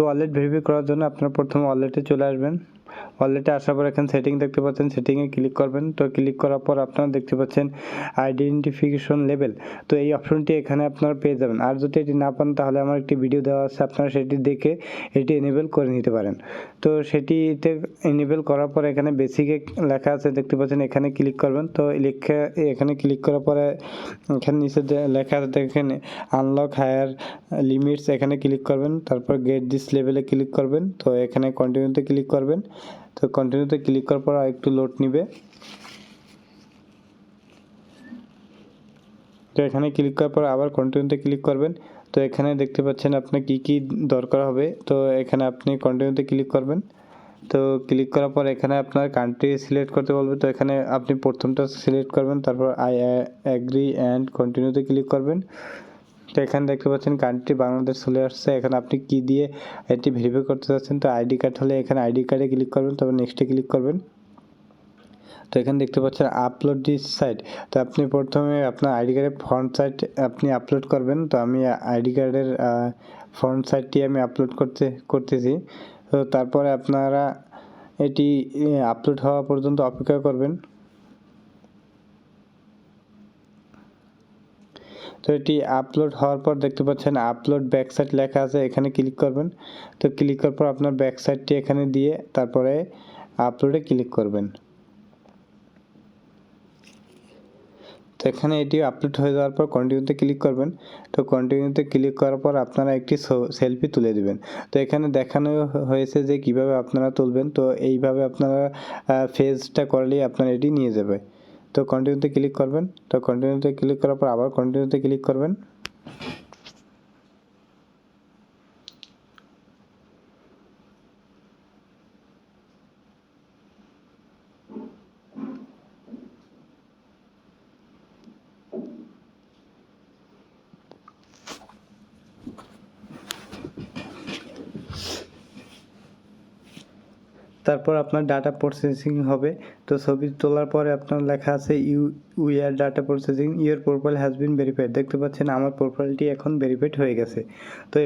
তো wallet verify করার জন্য আপনার প্রথমে ওয়ালেটে চলে আসবেন। ওয়ালেটে আসার পর এখানে সেটিং দেখতে পাচ্ছেন সেটিংয়ে ক্লিক করবেন। তো ক্লিক করার পর আপনারা দেখতে পাচ্ছেন আইডেন্টিফিকেশন লেভেল তো এই অপশনটি এখানে আপনারা পেয়ে যাবেন। আর যদি এটি না পান, তাহলে আমার একটি ভিডিও দেওয়া আছে। আপনারা সেটি দেখে এটি এনেবেল করে নিতে পারেন। তো সেটিতে এনেবেল করার পর এখানে বেসিকে লেখা আছে, দেখতে পাচ্ছেন এখানে ক্লিক করবেন। তো লেখা এখানে ক্লিক করার পরে এখানে নিচে লেখা আছে, দেখেন আনলক হায়ার লিমিটস এখানে ক্লিক করবেন। তারপর গেট দিস লেভেলে ক্লিক করবেন। তো এখানে কন্টিনিউতে ক্লিক করবেন। তো কন্টিনিউতে ক্লিক করার পর একটু লোড নিবে। তো এখানে ক্লিক করার পর আবার কন্টিনিউতে ক্লিক করবেন। তো এখানে দেখতে পাচ্ছেন আপনার কি কি দরকার হবে। তো এখানে আপনি কন্টিনিউতে ক্লিক করবেন। তো ক্লিক করার পর এখানে আপনার কান্ট্রি সিলেক্ট করতে বলবে। তো এখানে আপনি প্রথমটা সিলেক্ট করবেন, তারপর আই অ্যাগ্রি অ্যান্ড কন্টিনিউতে ক্লিক করবেন। তো এখানে দেখতে পাচ্ছেন কান্ট্রি বাংলাদেশ চলে আসছে। এখানে আপনি কি দিয়ে এটি ভেরিফাই করতে চাচ্ছেন? তো আইডি কার্ড হলে এখানে আইডি কার্ডে ক্লিক করবেন তারপর নেক্সটে ক্লিক করবেন। তো এখানে দেখতে পাচ্ছেন আপলোড দিস সাইট তো আপনি প্রথমে আপনার আইডি কার্ডের ফ্রন্ট সাইট আপনি আপলোড করবেন। তো আমি আইডি কার্ডের ফ্রন্ট সাইটটি আমি আপলোড করতে, করতেছি। তো তারপরে আপনারা এটি আপলোড হওয়া পর্যন্ত অপেক্ষা করবেন। তো এটি আপলোড হওয়ার পর দেখতে পাচ্ছেন আপলোড ব্যাক সাইড লেখা আছে, এখানে ক্লিক করবেন। তো ক্লিক করার পর আপনার ব্যাক সাইডটি এখানে দিয়ে তারপরে আপলোডে ক্লিক করবেন। তো এখানে এটি আপলোড হয়ে যাওয়ার পর কন্টিনিউতে ক্লিক করবেন। তো কন্টিনিউতে ক্লিক করার পর আপনারা একটি সেলফি তুলে দিবেন। তো এখানে দেখানো হয়েছে যে কীভাবে আপনারা তুলবেন। তো এইভাবে আপনারা ফেজটা করলেই আপনার এটি নিয়ে যাবে। তো কন্টিনিউতে ক্লিক করবেন। তো কন্টিনিউতে ক্লিক করার পর আবার কন্টিনিউতে ক্লিক করবেন। তারপর আপনার ডাটা প্রসেসিং হবে। তো ছবি তোলার পরে আপনার লেখা আছে you were data processing your profile has been verified দেখতে পাচ্ছেন আমার প্রোফাইলটি এখন ভেরিফাইড হয়ে গেছে। তো